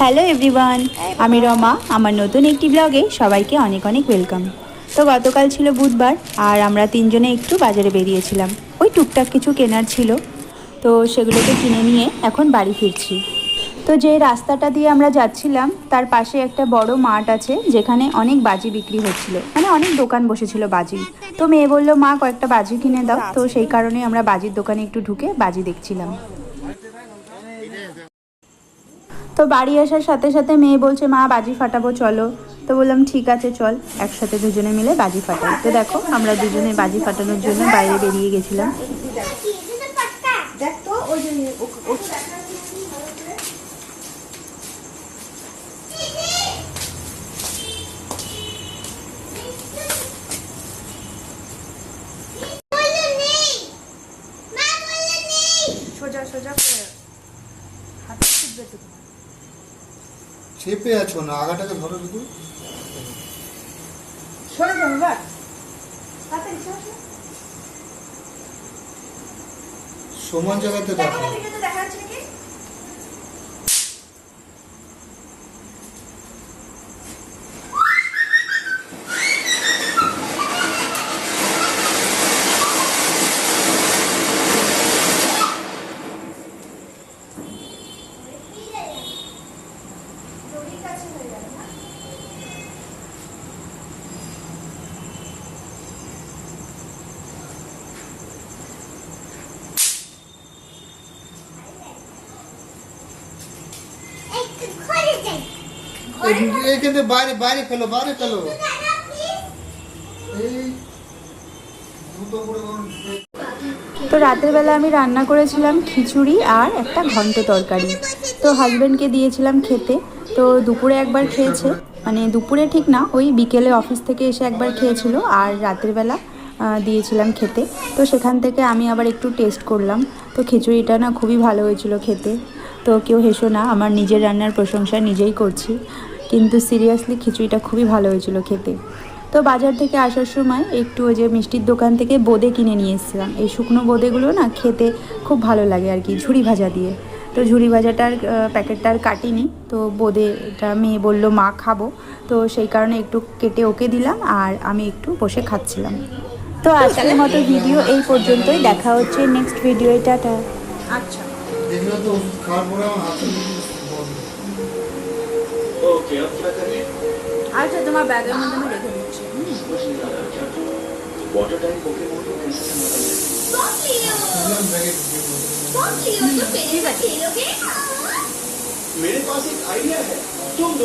Hello everyone আমি রমা, আমার নতুন একটি ব্লগে সবাইকে অনেক অনেক ওয়েলকাম তো গতকাল ছিল বুধবার, আর আমরা তিনজনে একটু বাজারে বেরিয়েছিলাম। ওই টুকটাক কিছু কেনার ছিল। তো সেগুলোকে কিনে নিয়ে এখন বাড়ি ফিরছি। তো যে রাস্তাটা দিয়ে আমরা যাচ্ছিলাম, তার পাশে একটা বড় মাঠ আছে, যেখানে অনেক বাজি বিক্রি হচ্ছিল। মানে অনেক দোকান বসেছিল বাজি। তো মেয়ে বলল, মা, কয়েকটা বাজি কিনে দাও। তো সেই কারণে আমরা বাজির দোকানে একটু ঢুকে বাজি দেখছিলাম। তো বাড়ি আসার সাথে সাথে মেয়ে বলছে, মা, বাজি ফাটাবো, চলো। তো বললাম, ঠিক আছে, চল। একসাথে দুজনে মিলে বাজি ফাটাই। তো দেখো, আমরা দুজনে বাজি ফাটানোর জন্য বাইরে বেরিয়ে গেছিলাম। সোজা সোজা করে হাতে ছিপবে তো তোমার। চেপে আছো না আগাটাকে ধরো দেখুন সরে যাও তাড়াতাড়ি। সমান জায়গাতে দেখো দেখা যাচ্ছে নাকি? কাছে হয়ে যাবে না এইখানে বাইরে বাইরে ফেলো বাইরে ফেলো। এই দুটো করে তো রাতের বেলা আমি রান্না করেছিলাম খিচুড়ি আর একটা ঘন্ট তরকারি। তো হাজব্যান্ডকে দিয়েছিলাম খেতে। তো দুপুরে একবার খেয়েছে। মানে দুপুরে ঠিক না, ওই বিকেলে অফিস থেকে এসে একবার খেয়েছিল আর রাতের বেলা দিয়েছিলাম খেতে। তো সেখান থেকে আমি আবার একটু টেস্ট করলাম। তো খিচুড়িটা না খুবই ভালো হয়েছিল খেতে। তো কেউ হেসো না, আমার নিজের রান্নার প্রশংসা নিজেই করছি। কিন্তু সিরিয়াসলি খিচুড়িটা খুবই ভালো হয়েছিল খেতে। তো বাজার থেকে আসার সময় একটু ওই যে মিষ্টির দোকান থেকে বোঁদে কিনে নিয়ে এসেছিলাম। এই শুকনো বোঁদেগুলো না খেতে খুব ভালো লাগে আর কি, ঝুড়ি ভাজা দিয়ে। তো ঝুড়ি ভাজাটার প্যাকেটটা আর কাটিনি। তো বোদে এটা মেয়ে বলল মা খাব। তো সেই কারণে একটু কেটে ওকে দিলাম আর আমি একটু বসে খাচ্ছিলাম। তো আজকের মতো ভিডিও এই পর্যন্তই। দেখা হচ্ছে নেক্সট ভিডিও এটা আচ্ছা। আচ্ছা তোমার ব্যাগের মধ্যে আমি রেখে দিচ্ছি। मेरे पास एक आइडिया है। तुम